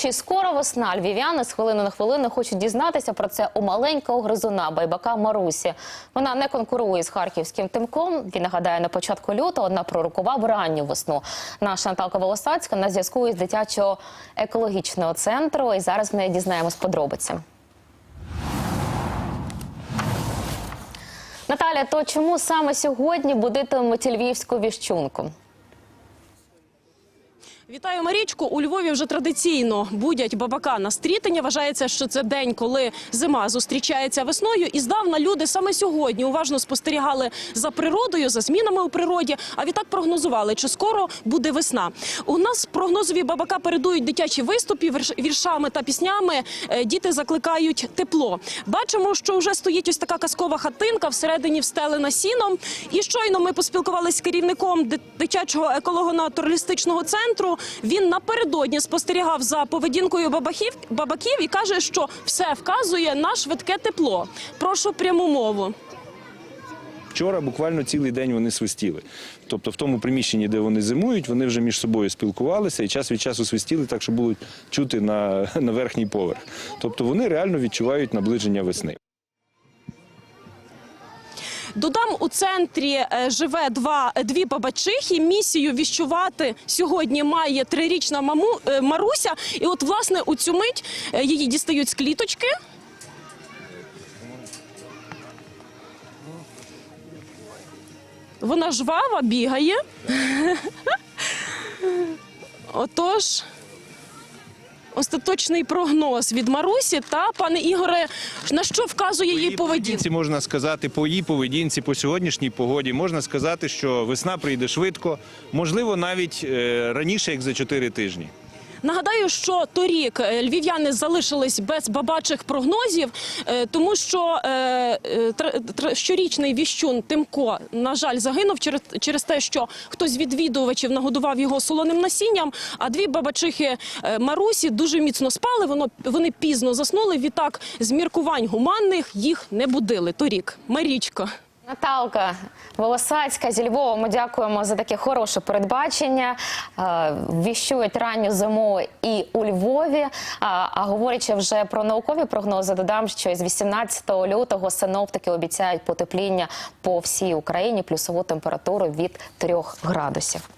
Чи скоро весна львів'яни з хвилини на хвилину хочуть дізнатися про це у маленького гризуна байбака Марусі? Вона не конкурує з харківським тимком. Він нагадає на початку лютого одна пророкував ранню весну. Наша Наталка Волосацька на зв'язку із дитячого екологічного центру. І зараз в неї дізнаємось подробиці. Наталя, то чому саме сьогодні будитимуть львівську віщунку? Вітаю Марічку. У Львові вже традиційно будять бабака на стрітення. Вважається, що це день, коли зима зустрічається весною. І здавна люди саме сьогодні уважно спостерігали за природою, за змінами у природі. А відтак прогнозували, чи скоро буде весна. У нас прогнозові бабака передують дитячі виступи віршами та піснями. Е, Діти закликають тепло. Бачимо, що вже стоїть ось така казкова хатинка всередині встелена сіном. І щойно ми поспілкувалися з керівником дитячого еколого-натуралістичного центру. Він напередодні спостерігав за поведінкою бабахів бабаків і каже, що все вказує на швидке тепло. Прошу пряму мову. Вчора буквально цілий день вони свистіли. Тобто в тому приміщенні, де вони зимують, вони вже між собою спілкувалися і час від часу свистіли так, що будуть чути на, на верхній поверх. Тобто вони реально відчувають наближення весни. Додам у центрі е, живе два дві бабачихи. Місію віщувати сьогодні має трирічна маму е, Маруся. І от власне у цю мить е, її дістають з кліточки. Вона жвава, бігає. Отож. Остаточний прогноз від Марусі та пане Ігоре, на що вказує її поведінка? поведінці можна сказати, по її поведінці, по сьогоднішній погоді, можна сказати, що весна прийде швидко, можливо, навіть е, раніше, як за 4 тижні. Нагадаю, що торік е, львів'яни залишились без бабачих прогнозів, е, тому що е, щорічний віщун Тимко, на жаль, загинув через, те, що хтось з відвідувачів нагодував його солоним насінням. А дві бабачихи Марусі дуже міцно спали. Воно вони пізно заснули. Відтак з міркувань гуманних їх не будили торік. Марічко. Наталка Волосацька зі Львова. Ми дякуємо за таке хороше передбачення. Е, Віщують ранню зиму і у Львові. А, говорячи вже про наукові прогнози, додам, що із 18 лютого синоптики обіцяють потепління по всій Україні, плюсову температуру від 3 градусів.